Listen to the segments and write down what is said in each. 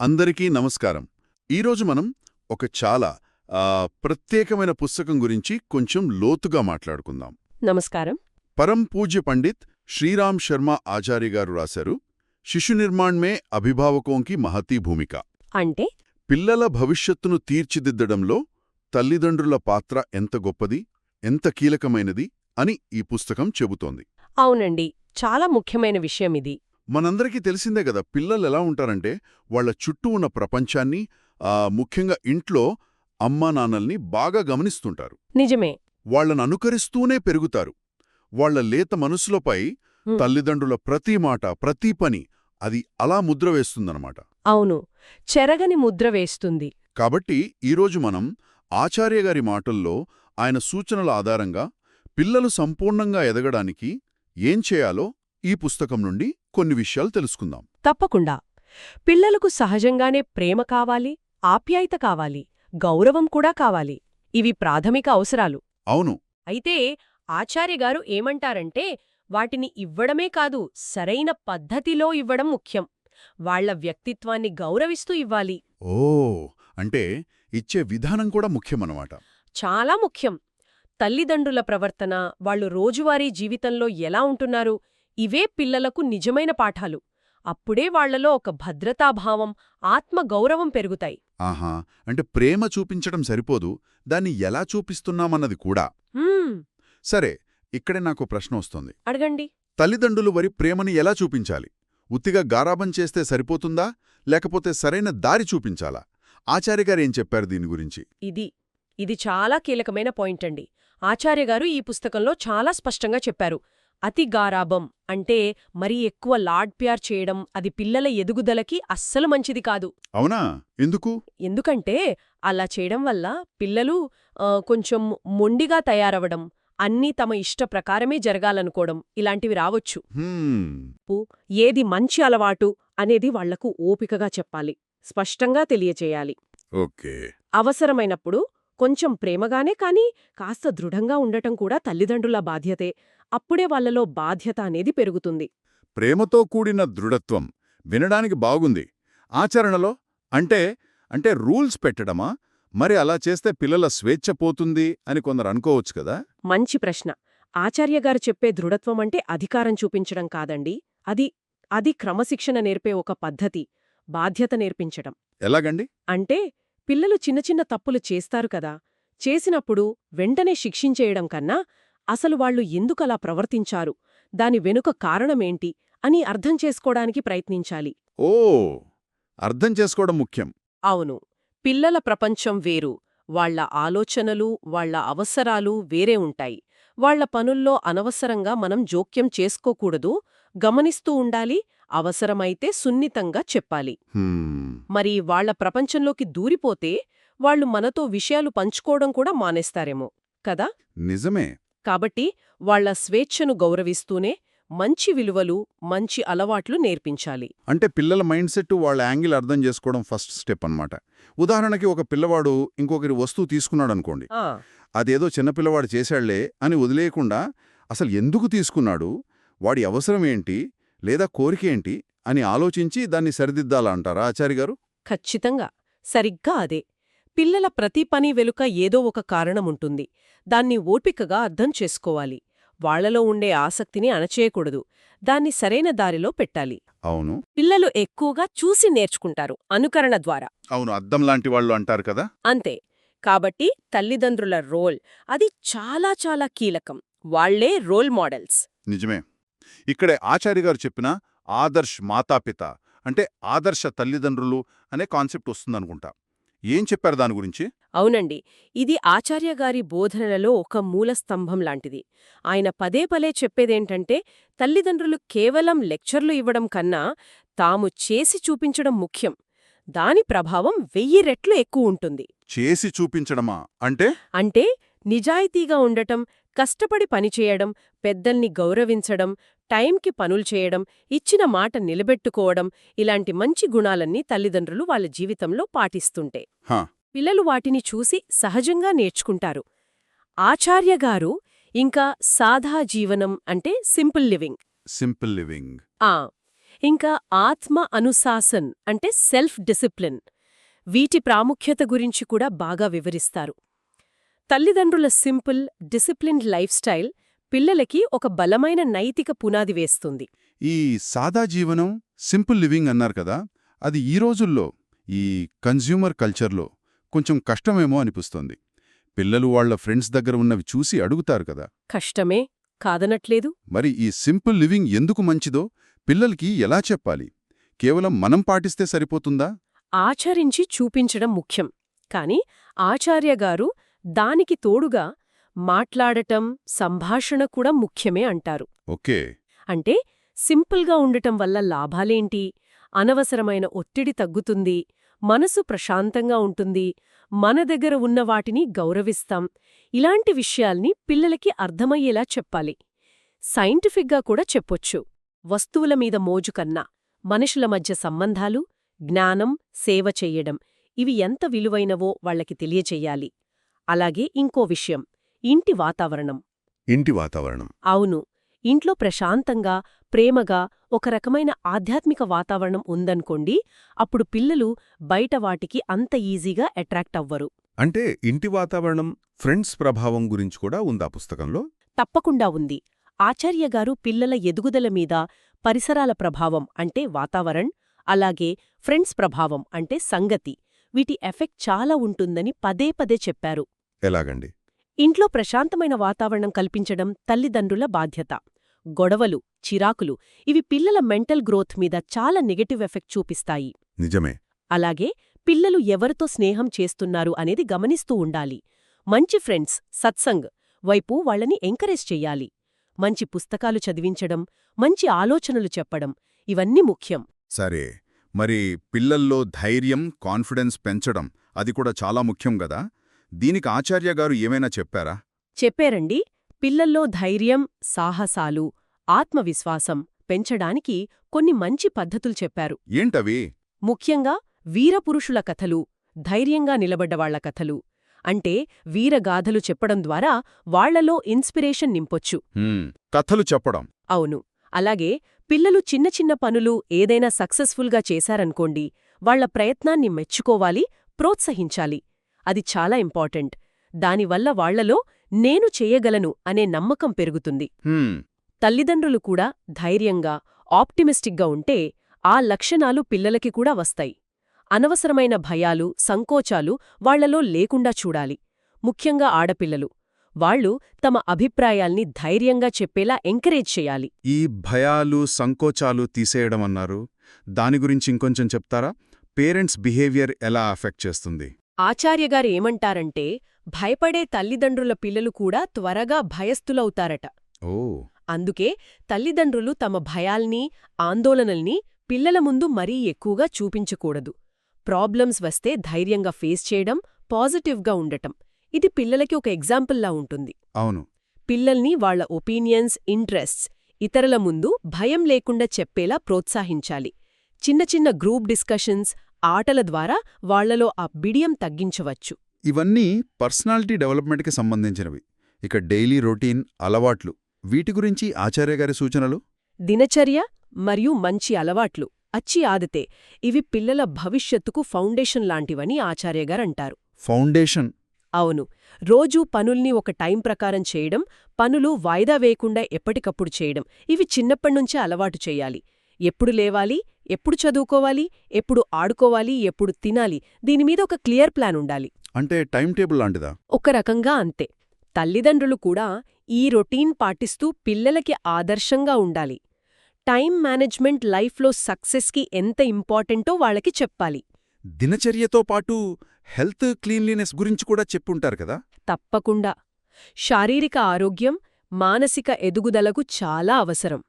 అందరికీ నమస్కారం. ఈరోజు మనం ఒక చాలా ప్రత్యేకమైన పుస్తకం గురించి కొంచెం లోతుగా మాట్లాడుకుందాం. నమస్కారం. పరం పూజ్య పండిత్ శ్రీరామ్ శర్మ ఆచార్య గారు రాశారు శిశు నిర్మాణ్ మే అభిభావకోంకి మహతీ భూమిక. అంటే? పిల్లల భవిష్యత్తును తీర్చిదిద్దడంలో తల్లిదండ్రుల పాత్ర ఎంత గొప్పది ఎంత కీలకమైనది అని ఈ పుస్తకం చెబుతోంది. అవునండి. చాలా ముఖ్యమైన విషయం ఇది. మనందరికీ తెలిసిందే కదా పిల్లలు ఎలా ఉంటారంటే వాళ్ళ చుట్టూ ఉన్న ప్రపంచాన్ని ముఖ్యంగా ఇంట్లో అమ్మా నాన్నల్ని బాగా గమనిస్తుంటారు. నిజమే. వాళ్ళను అనుకరిస్తూనే పెరుగుతారు. వాళ్ళ లేత మనసులపై. తల్లిదండ్రుల ప్రతి మాట ప్రతి పని అది అలా ముద్ర వేస్తుందన్నమాట. అవును. చెరగని ముద్ర వేస్తుంది. కాబట్టి ఈరోజు మనం ఆచార్య గారి మాటల్లో ఆయన సూచనల ఆధారంగా పిల్లలు సంపూర్ణంగా ఎదగడానికి ఏం చేయాలో ఈ పుస్తకం నుండి కొన్ని విషయాలు తెలుసుకుందాం. తప్పకుండా. పిల్లలకు సహజంగానే ప్రేమ కావాలి ఆప్యాయత కావాలి గౌరవం కూడా కావాలి. ఇవి ప్రాథమిక అవసరాలు. అవును. అయితే ఆచార్యగారు ఏమంటారంటే వాటిని ఇవ్వడమే కాదు సరైన పద్ధతిలో ఇవ్వడం ముఖ్యం. వాళ్ళ వ్యక్తిత్వాన్ని గౌరవిస్తూ ఇవ్వాలి. ఓ అంటే ఇచ్చే విధానం కూడా ముఖ్యమన్నమాట. చాలా ముఖ్యం. తల్లిదండ్రుల ప్రవర్తన వాళ్ళు రోజువారీ జీవితంలో ఎలా ఉంటున్నారు ఇవే పిల్లలకు నిజమైన పాఠాలు. అప్పుడే వాళ్ళలో ఒక భద్రతాభావం ఆత్మగౌరవం పెరుగుతాయి. ఆహా! అంటే ప్రేమ చూపించడం సరిపోదు. దాన్ని ఎలా చూపిస్తున్నామన్నది కూడా. సరే ఇక్కడే నాకు ప్రశ్న వస్తుంది. అడగండి. తల్లిదండ్రులు వరి ప్రేమని ఎలా చూపించాలి? ఉత్తిగా గారాబం చేస్తే సరిపోతుందా? లేకపోతే సరైన దారి చూపించాలా? ఆచార్యగారేం చెప్పారు దీని గురించి? ఇది ఇది చాలా కీలకమైన పాయింట్ అండి. ఆచార్యగారు ఈ పుస్తకంలో చాలా స్పష్టంగా చెప్పారు. అతి గారాబం అంటే మరీ ఎక్కువ లాడ్ ప్యార్ చేయడం అది పిల్లల ఎదుగుదలకి అస్సలు మంచిది కాదు. అవునా? ఎందుకు? ఎందుకంటే అలా చేయడం వల్ల పిల్లలు కొంచెం మొండిగా తయారవడం అన్నీ తమ ఇష్ట ప్రకారమే జరగాలనుకోవడం ఇలాంటివి రావచ్చు. ఏది మంచి అలవాటు అనేది వాళ్ళకు ఓపికగా చెప్పాలి స్పష్టంగా తెలియచేయాలి. ఓకే. అవసరమైనప్పుడు కొంచెం ప్రేమగానే కాని కాస్త దృఢంగా ఉండటం కూడా తల్లిదండ్రుల బాధ్యతే. అప్పుడే వాళ్ళలో బాధ్యత అనేది పెరుగుతుంది. ప్రేమతో కూడిన దృఢత్వం వినడానికి బాగుంది. ఆచరణలో అంటే అంటే రూల్స్ పెట్టడమా? మరి అలా చేస్తే పిల్లల స్వేచ్ఛ పోతుంది అని కొందరు అనుకోవచ్చు కదా? మంచి ప్రశ్న. ఆచార్యగారు చెప్పే దృఢత్వం అంటే అధికారం చూపించడం కాదండి. అది అది క్రమశిక్షణ నేర్పే ఒక పద్ధతి. బాధ్యత నేర్పించడం. ఎలాగండి? అంటే పిల్లలు చిన్న చిన్న తప్పులు చేస్తారు కదా. చేసినప్పుడు వెంటనే శిక్షించేయడం కన్నా అసలు వాళ్ళు ఎందుకలా ప్రవర్తించారు? దాని వెనుక కారణమేంటి? అని అర్థం చేసుకోవడానికి ప్రయత్నించాలి. ఓ అర్థం చేసుకోవడం ముఖ్యం. అవును. పిల్లల ప్రపంచం వేరు. వాళ్ళ ఆలోచనలు వాళ్ళ అవసరాలు వేరే ఉంటాయి. వాళ్ళ పనుల్లో అనవసరంగా మనం జోక్యం చేసుకోకూడదు. గమనిస్తూ ఉండాలి. అవసరమైతే సున్నితంగా చెప్పాలి. మరి వాళ్ళ ప్రపంచంలోకి దూరిపోతే వాళ్ళు మనతో విషయాలు పంచుకోవడం కూడా మానేస్తారేమో కదా? నిజమే. కాబట్టి వాళ్ళ స్వేచ్ఛను గౌరవిస్తూనే మంచి విలువలు మంచి అలవాట్లు నేర్పించాలి. అంటే పిల్లల మైండ్ సెట్ వాళ్ళ యాంగిల్ అర్థం చేసుకోవడం ఫస్ట్ స్టెప్ అన్నమాట. ఉదాహరణకి ఒక పిల్లవాడు ఇంకొకరి వస్తువు తీసుకున్నాడు అనుకోండి అదేదో చిన్నపిల్లవాడు చేశాళ్ళే అని వదిలేయకుండా అసలు ఎందుకు తీసుకున్నాడు? వాడి అవసరం ఏంటి? లేదా కోరిక ఏంటి అని ఆలోచించి దాన్ని సరిదిద్దాలా అంటారా ఆచార్య గారు? ఖచ్చితంగా. సరిగ్గా అదే. పిల్లల ప్రతి పని వెనుక ఏదో ఒక కారణముంటుంది దాన్ని ఓపికగా అర్థం చేసుకోవాలి. వాళ్ళలో ఉండే ఆసక్తిని అణచేయకూడదు. దాన్ని సరైన దారిలో పెట్టాలి. అవును. పిల్లలు ఎక్కువగా చూసి నేర్చుకుంటారు అనుకరణ ద్వారా. అవును అద్దం లాంటి వాళ్ళు అంటారు కదా? అంతే. కాబట్టి తల్లిదండ్రుల రోల్ అది చాలా చాలా కీలకం. వాళ్ళే రోల్ మోడల్స్. నిజమే. ఇక్కడే ఆచార్య గారు చెప్పిన ఆదర్శ్ మాతాపిత అంటే ఆదర్శ తల్లిదండ్రులు అనే కాన్సెప్ట్ వస్తుందనుకుంటా. ఏం చెప్పారు దాని గురించి? అవునండి. ఇది ఆచార్య గారి బోధనలలో ఒక మూల స్తంభం లాంటిది. ఆయన పదే పదే చెప్పేదేంటంటే తల్లిదండ్రులు కేవలం లెక్చర్లు ఇవ్వడం కన్నా తాము చేసి చూపించడం ముఖ్యం. దాని ప్రభావం వెయ్యి రెట్లు ఎక్కువ ఉంటుంది. చేసి చూపించడమా? అంటే? అంటే నిజాయితీగా ఉండటం కష్టపడి పనిచేయడం పెద్దల్ని గౌరవించడం టైంకి పనులు చేయడం ఇచ్చిన మాట నిలబెట్టుకోవడం ఇలాంటి మంచి గుణాలన్నీ తల్లిదండ్రులు వాళ్ళ జీవితంలో పాటిస్తుంటే. పిల్లలు వాటిని చూసి సహజంగా నేర్చుకుంటారు. ఆచార్యగారు ఇంకా సాదా జీవనం అంటే సింపుల్ లివింగ్. Simple living. ఆ. ఇంకా ఆత్మ అనుశాసన్ అంటే సెల్ఫ్ డిసిప్లిన్. వీటి ప్రాముఖ్యత గురించి కూడా బాగా వివరిస్తారు. తల్లిదండ్రుల సింపుల్ డిసిప్లిన్డ్ లైఫ్ స్టైల్ పిల్లలకి ఒక బలమైన నైతిక పునాది వేస్తుంది. ఈ సాదా జీవనం సింపుల్ లివింగ్ అన్నారు కదా అది ఈ రోజుల్లో ఈ కన్జ్యూమర్ కల్చర్లో కొంచెం కష్టమేమో అనిపిస్తోంది. పిల్లలు వాళ్ళ ఫ్రెండ్స్ దగ్గర ఉన్నవి చూసి అడుగుతారు కదా. కష్టమే కాదనట్లేదు. మరి ఈ సింపుల్ లివింగ్ ఎందుకు మంచిదో పిల్లలకి ఎలా చెప్పాలి? కేవలం మనం పాటిస్తే సరిపోతుందా? ఆచరించి చూపించడం ముఖ్యం. కాని ఆచార్యగారు దానికి తోడుగా మాట్లాడటం సంభాషణ కూడా ముఖ్యమే అంటారు. ఓకే. అంటే సింపుల్గా ఉండటం వల్ల లాభాలేంటి? అనవసరమైన ఒత్తిడి తగ్గుతుంది మనసు ప్రశాంతంగా ఉంటుంది మన దగ్గర ఉన్న వాటిని గౌరవిస్తాం. ఇలాంటి విషయాల్ని పిల్లలకి అర్థమయ్యేలా చెప్పాలి. సైంటిఫిక్గా కూడా చెప్పొచ్చు. వస్తువుల మీద మోజు కన్నా మనుషుల మధ్య సంబంధాలు జ్ఞానం సేవ చెయ్యడం ఇవి ఎంత విలువైనవో వాళ్ళకి తెలియచెయ్యాలి అలాగే ఇంకో విషయం. ఇంటి వాతావరణం. ఇంటి వాతావరణం. అవును. ఇంట్లో ప్రశాంతంగా ప్రేమగా ఒక రకమైన ఆధ్యాత్మిక వాతావరణం ఉందనుకోండి అప్పుడు పిల్లలు బయట వాటికి అంత ఈజీగా అట్రాక్ట్ అవ్వరు. అంటే ఇంటి వాతావరణం ఫ్రెండ్స్ ప్రభావం గురించి కూడా ఉందా పుస్తకంలో? తప్పకుండా ఉంది. ఆచార్యగారు పిల్లల ఎదుగుదల మీద పరిసరాల ప్రభావం అంటే వాతావరణ్ అలాగే ఫ్రెండ్స్ ప్రభావం అంటే సంగతి. వీటి ఎఫెక్ట్ చాలా ఉంటుందని పదే పదే చెప్పారు. ఎలాగండి? ఇంట్లో ప్రశాంతమైన వాతావరణం కల్పించడం తల్లిదండ్రుల బాధ్యత. గొడవలు చిరాకులు ఇవి పిల్లల మెంటల్ గ్రోత్ మీద చాలా నెగటివ్ ఎఫెక్ట్ చూపిస్తాయి. నిజమే. అలాగే పిల్లలు ఎవరితో స్నేహం చేస్తున్నారు అనేది గమనిస్తూ ఉండాలి. మంచి ఫ్రెండ్స్ సత్సంగ్ వైపు వాళ్ళని ఎంకరేజ్ చెయ్యాలి మంచి పుస్తకాలు చదివించడం మంచి ఆలోచనలు చెప్పడం ఇవన్నీ ముఖ్యం. సరే మరి పిల్లల్లో ధైర్యం కాన్ఫిడెన్స్ పెంచడం అది కూడా చాలా ముఖ్యం గదా దీనికి ఆచార్య గారు ఏమైనా చెప్పారా? చెప్పారండి. పిల్లల్లో ధైర్యం సాహసాలు ఆత్మవిశ్వాసం పెంచడానికి కొన్ని మంచి పద్ధతులు చెప్పారు. ఏంటవి? ముఖ్యంగా వీరపురుషుల కథలు ధైర్యంగా నిలబడ్డవాళ్ళ కథలు. అంటే వీరగాథలు చెప్పడం ద్వారా వాళ్ళలో ఇన్స్పిరేషన్ నింపొచ్చు. కథలు చెప్పడం. అవును. అలాగే పిల్లలు చిన్న చిన్న పనులు ఏదైనా సక్సెస్ఫుల్గా చేశారనుకోండి వాళ్ళ ప్రయత్నాన్ని మెచ్చుకోవాలి ప్రోత్సహించాలి. అది చాలా ఇంపార్టెంట్. దానివల్ల వాళ్ళలో నేను చేయగలను అనే నమ్మకం పెరుగుతుంది. తల్లిదండ్రులు కూడా ధైర్యంగా ఆప్టిమిస్టిక్గా ఉంటే ఆ లక్షణాలు పిల్లలకి కూడా వస్తాయి. అనవసరమైన భయాలు సంకోచాలు వాళ్ళలో లేకుండా చూడాలి. ముఖ్యంగా ఆడపిల్లలు. వాళ్ళు తమ అభిప్రాయాల్ని ధైర్యంగా చెప్పేలా ఎంకరేజ్ చేయాలి. ఈ భయాలు సంకోచాలు తీసేయడం అన్నారు. దాని గురించి ఇంకొంచెం చెప్తారా? పేరెంట్స్ బిహేవియర్ ఎలా అఫెక్ట్ చేస్తుంది? ఆచార్యగారు ఏమంటారంటే భయపడే తల్లిదండ్రుల పిల్లలు కూడా త్వరగా భయస్థులవుతారట. ఓ. అందుకే తల్లిదండ్రులు తమ భయాల్ని ఆందోళనల్ని పిల్లల ముందు మరీ ఎక్కువగా చూపించకూడదు. ప్రాబ్లమ్స్ వస్తే ధైర్యంగా ఫేస్ చేయడం పాజిటివ్గా ఉండటం. ఇది పిల్లలకి ఒక ఎగ్జాంపుల్లా ఉంటుంది. అవును. పిల్లల్ని వాళ్ళ ఒపీనియన్స్ ఇంట్రెస్ట్స్ ఇతరుల ముందు భయం లేకుండా చెప్పేలా ప్రోత్సహించాలి. చిన్న చిన్న గ్రూప్ డిస్కషన్స్ ఆటల ద్వారా వాళ్ళలో ఆ బిడియం తగ్గించవచ్చు. ఇవన్నీ పర్సనాలిటీ డెవలప్మెంట్కి సంబంధించినవి. ఇక డైలీ రొటీన్ అలవాట్లు. వీటి గురించి ఆచార్య గారి సూచనలు? దినచర్య మరియు మంచి అలవాట్లు. అచ్చి ఆదతే ఇవి పిల్లల భవిష్యత్తుకు ఫౌండేషన్ లాంటివని ఆచార్యగారంటారు ఫౌండేషన్? అవును. రోజూ పనుల్ని ఒక టైం ప్రకారం చేయడం పనులు వాయిదా వేయకుండా ఎప్పటికప్పుడు చేయడం ఇవి చిన్నప్పటినుంచే అలవాటు చేయాలి. ఎప్పుడు లేవాలి? ఎప్పుడు చదువుకోవాలి ఎప్పుడు ఆడుకోవాలి ఎప్పుడు తినాలి దీనిమీద ఒక క్లియర్ ప్లాన్ ఉండాలి. అంటే టైం టేబుల్ లాంటిదా? ఒక రకంగా అంతే. తల్లిదండ్రులు కూడా ఈ రొటీన్ పాటిస్తూ పిల్లలకి ఆదర్శంగా ఉండాలి. టైం మేనేజ్మెంట్ లైఫ్లో సక్సెస్కి ఎంత ఇంపార్టెంటో వాళ్ళకి చెప్పాలి. దినచర్యతో పాటు హెల్త్ క్లీన్లీనెస్ గురించి కూడా చెప్పుంటారు కదా? తప్పకుండా. శారీరక ఆరోగ్యం మానసిక ఎదుగుదలకు చాలా అవసరం.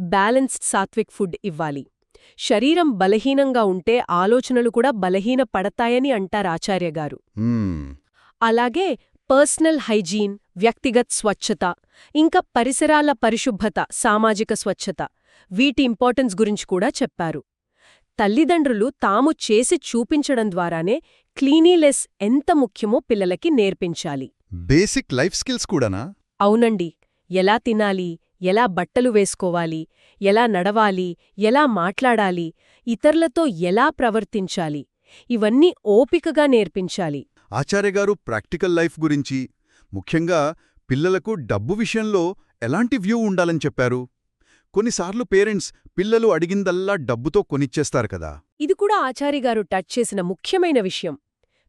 బ్యాలెన్స్డ్ సాత్విక్ ఫుడ్ ఇవ్వాలి. శరీరం బలహీనంగా ఉంటే ఆలోచనలు కూడా బలహీన పడతాయని అంటారాచార్యగారు మ్మ్. అలాగే పర్సనల్ హైజీన్ వ్యక్తిగత్ స్వచ్ఛత ఇంకా పరిసరాల పరిశుభ్రత సామాజిక స్వచ్ఛత వీటి ఇంపార్టెన్స్ గురించి కూడా చెప్పారు. తల్లిదండ్రులు తాము చేసి చూపించడం ద్వారానే క్లీనీలెస్ ఎంత ముఖ్యమో పిల్లలకి నేర్పించాలి. బేసిక్ లైఫ్ స్కిల్స్ కూడానా? అవునండి. ఎలా తినాలి? ఎలా బట్టలు వేసుకోవాలి? ఎలా నడవాలి ఎలా మాట్లాడాలి ఇతరులతో ఎలా ప్రవర్తించాలి ఇవన్నీ ఓపికగా నేర్పించాలి. ఆచార్య గారు ప్రాక్టికల్ లైఫ్ గురించి ముఖ్యంగా పిల్లలకు డబ్బు విషయంలో ఎలాంటి వ్యూ ఉండాలని చెప్పారు? కొన్నిసార్లు పేరెంట్స్ పిల్లలు అడిగిందల్లా డబ్బుతో కొనిచ్చేస్తారు కదా. ఇది కూడా ఆచార్యగారు టచ్ చేసిన ముఖ్యమైన విషయం.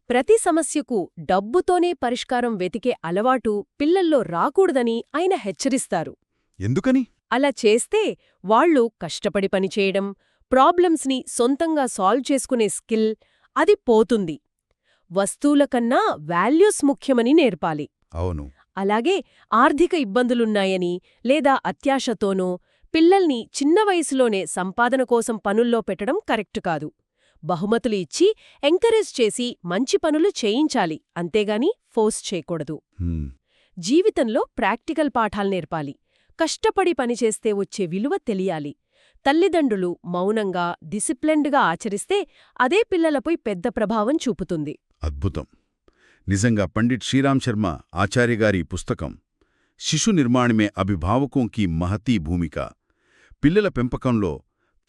ప్రతి సమస్యకు డబ్బుతోనే పరిష్కారం వెతికే అలవాటు పిల్లల్లో రాకూడదని ఆయన హెచ్చరిస్తారు. ఎందుకని? అలా చేస్తే వాళ్ళు కష్టపడి పనిచేయడం ప్రాబ్లమ్స్ని సొంతంగా సాల్వ్ చేసుకునే స్కిల్ అది పోతుంది. వస్తువుల కన్నా వాల్యూస్ ముఖ్యమని నేర్పాలి. అవును. అలాగే ఆర్థిక ఇబ్బందులున్నాయని లేదా అత్యాశతోనో పిల్లల్ని చిన్న వయసులోనే సంపాదన కోసం పనుల్లో పెట్టడం కరెక్టు కాదు. బహుమతులు ఇచ్చి ఎంకరేజ్ చేసి మంచి పనులు చేయించాలి అంతేగాని ఫోర్స్ చేయకూడదు. జీవితంలో ప్రాక్టికల్ పాఠాలు నేర్పాలి. కష్టపడి పనిచేస్తే వచ్చే విలువ తెలియాలి. తల్లిదండ్రులు మౌనంగా డిసిప్లిన్డ్గా ఆచరిస్తే అదే పిల్లలపై పెద్ద ప్రభావం చూపుతుంది. అద్భుతం. నిజంగా పండిట్ శ్రీరామ్ శర్మ ఆచార్య గారి పుస్తకం శిశు నిర్మాణమే అభిభావకోంకి మహతీ భూమిక. పిల్లల పెంపకంలో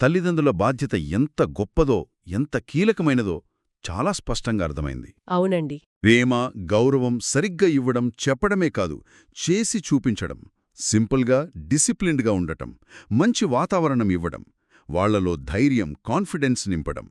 తల్లిదండ్రుల బాధ్యత ఎంత గొప్పదో ఎంత కీలకమైనదో చాలా స్పష్టంగా అర్థమైంది. అవునండి. ప్రేమ గౌరవం సరిగ్గా ఇవ్వడం చెప్పడమే కాదు చేసి చూపించడం. సింపుల్గా డిసిప్లిన్డ్గా ఉండటం మంచి వాతావరణం ఇవ్వడం వాళ్ళలో ధైర్యం కాన్ఫిడెన్స్ నింపడం.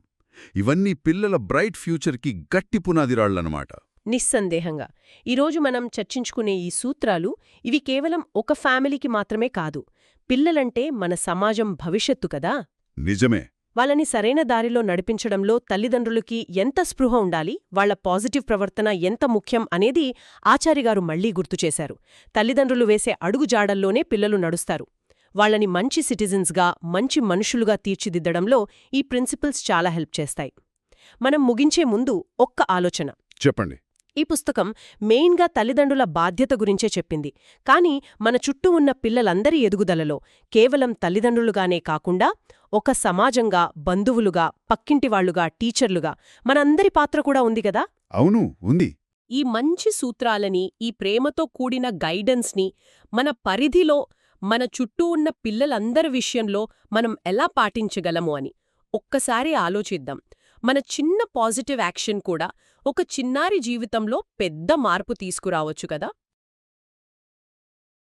ఇవన్నీ పిల్లల బ్రైట్ ఫ్యూచర్కి గట్టి పునాదిరాళ్ళన్నమాట నిస్సందేహంగా. ఈరోజు మనం చర్చించుకునే ఈ సూత్రాలు ఇవి కేవలం ఒక ఫ్యామిలీకి మాత్రమే కాదు. పిల్లలంటే మన సమాజం భవిష్యత్తు కదా? నిజమే. వాళ్ళని సరైన దారిలో నడిపించడంలో తల్లిదండ్రులకి ఎంత స్పృహ ఉండాలి వాళ్ళ పాజిటివ్ ప్రవర్తన ఎంత ముఖ్యం అనేది ఆచారిగారు మళ్ళీ గుర్తుచేశారు తల్లిదండ్రులు వేసే అడుగుజాడల్లోనే పిల్లలు నడుస్తారు. వాళ్ళని మంచి సిటిజన్స్గా మంచి మనుషులుగా తీర్చిదిద్దడంలో ఈ ప్రిన్సిపల్స్ చాలా హెల్ప్ చేస్తాయి. మనం ముగించే ముందు ఒక్క ఆలోచన. చెప్పండి. ఈ పుస్తకం మెయిన్గా తల్లిదండ్రుల బాధ్యత గురించే చెప్పింది. కానీ మన చుట్టూ ఉన్న పిల్లలందరి ఎదుగుదలలో కేవలం తల్లిదండ్రులుగానే కాకుండా ఒక సమాజంగా బంధువులుగా పక్కింటివాళ్ళుగా టీచర్లుగా మనందరి పాత్ర కూడా ఉంది కదా? అవును ఉంది. ఈ మంచి సూత్రాలని ఈ ప్రేమతో కూడిన గైడెన్స్ని మన పరిధిలో మన చుట్టూ ఉన్న పిల్లలందరి విషయంలో మనం ఎలా పాటించగలము అని ఒక్కసారి ఆలోచిద్దాం. మన చిన్న పాజిటివ్ యాక్షన్ కూడా ఒక చిన్నారి జీవితంలో పెద్ద మార్పు తీసుకురావచ్చు కదా?